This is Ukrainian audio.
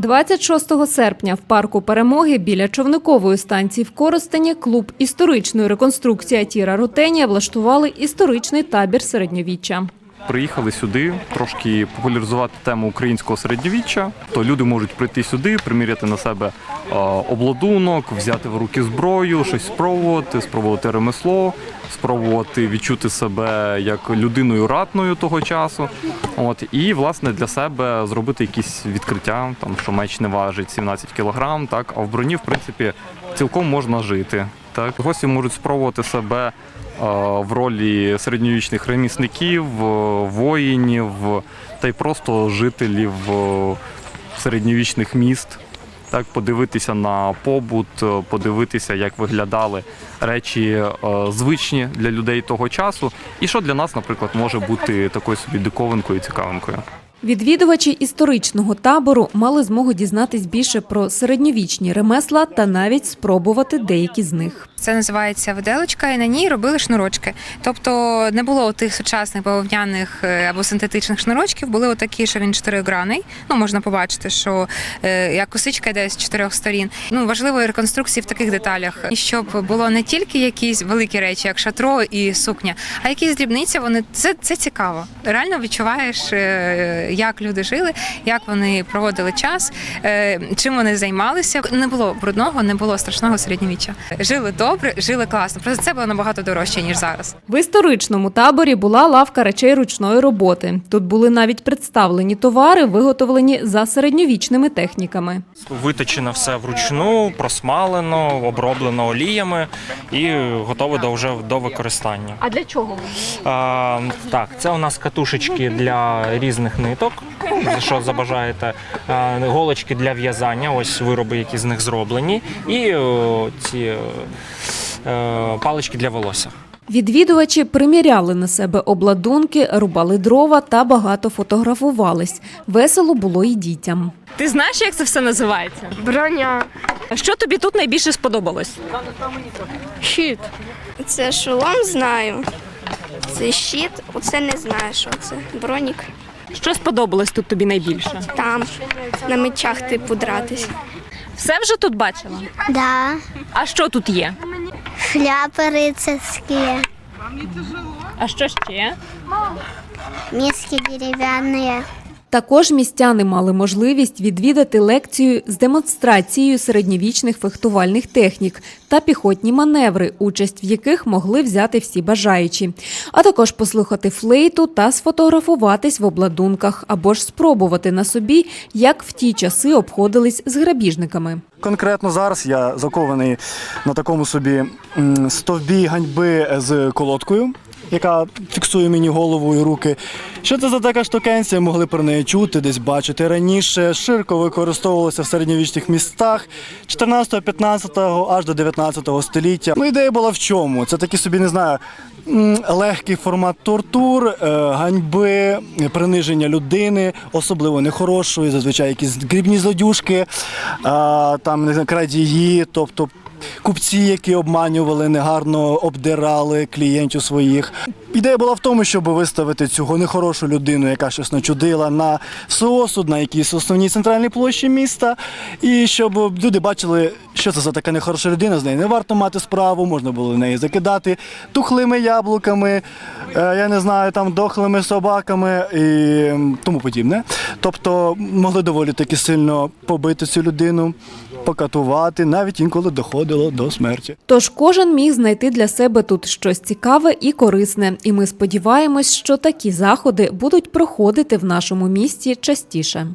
26 серпня в парку перемоги біля човникової станції в Коростені клуб історичної реконструкції Тіра Рутенія влаштували історичний табір середньовіччя. Приїхали сюди трошки популяризувати тему українського середньовіччя. То люди можуть прийти сюди, приміряти на себе обладунок, взяти в руки зброю, щось спробувати, спробувати ремесло, спробувати відчути себе як людиною ратною того часу. От і власне для себе зробити якісь відкриття, там що меч не важить 17 кілограм, так а в броні, в принципі, цілком можна жити. Так, гості можуть спробувати себе е, в ролі середньовічних ремісників, е, воїнів та й просто жителів е, середньовічних міст. Так, подивитися на побут, подивитися, як виглядали речі звичні для людей того часу, і що для нас, наприклад, може бути такою собі диковинкою і цікавинкою. Відвідувачі історичного табору мали змогу дізнатись більше про середньовічні ремесла та навіть спробувати деякі з них. Це називається виделочка, і на ній робили шнурочки. Тобто не було тих сучасних бавовняних е, або синтетичних шнурочків, були отакі, що він чотиригранний. Ну можна побачити, що е, як косичка йде з чотирьох сторін. Ну важливої реконструкції в таких деталях, і щоб було не тільки якісь великі речі, як шатро і сукня, а якісь дрібниці. Вони це, це цікаво. Реально відчуваєш, е, як люди жили, як вони проводили час, чим вони займалися. Не було брудного, не було страшного середньовіччя. Жили добре, жили класно. Просто це було набагато дорожче ніж зараз. В історичному таборі була лавка речей ручної роботи. Тут були навіть представлені товари, виготовлені за середньовічними техніками. Виточено все вручну, просмалено, оброблено оліями і готове до вже до використання. А для чого? А, так, це у нас катушечки для різних ниток, за що забажаєте. А, голочки для в'язання, ось вироби, які з них зроблені, і о, ці палички для волосся. Відвідувачі приміряли на себе обладунки, рубали дрова та багато фотографувались. Весело було і дітям. Ти знаєш, як це все називається? Броня. Що тобі тут найбільше сподобалось? Щит. Це шолом знаю. Це щит. Оце не знаю, що це. Бронік. Що сподобалось тут тобі найбільше? Там на мечах типу дратись. Все вже тут бачила? Да, А що тут є? Шляпи рицарські, А що ще? миски дерев'яні. Також містяни мали можливість відвідати лекцію з демонстрацією середньовічних фехтувальних технік та піхотні маневри, участь в яких могли взяти всі бажаючі, а також послухати флейту та сфотографуватись в обладунках або ж спробувати на собі, як в ті часи обходились з грабіжниками. Конкретно зараз я закований на такому собі стовбі ганьби з колодкою, яка фіксує мені голову і руки. Що це за така штукенція? Могли про неї чути, десь бачити раніше. Широко використовувалося в середньовічних містах 14-15 аж до 19 століття. Ну, ідея була в чому? Це такий собі, не знаю, легкий формат тортур, е, ганьби, приниження людини, особливо нехорошої, зазвичай якісь грібні злодюшки, там не знаю, крадії, тобто. Купці, які обманювали, негарно обдирали клієнтів своїх. Ідея була в тому, щоб виставити цього нехорошу людину, яка щось начудила на соосуд, на якійсь основній центральній площі міста, і щоб люди бачили, що це за така нехороша людина, з нею не варто мати справу, можна було неї закидати тухлими яблуками, е, я не знаю, там дохлими собаками і тому подібне. Тобто могли доволі таки сильно побити цю людину, покатувати, навіть інколи доходило до смерті. Тож кожен міг знайти для себе тут щось цікаве і корисне, і ми сподіваємось, що такі заходи будуть проходити в нашому місті частіше.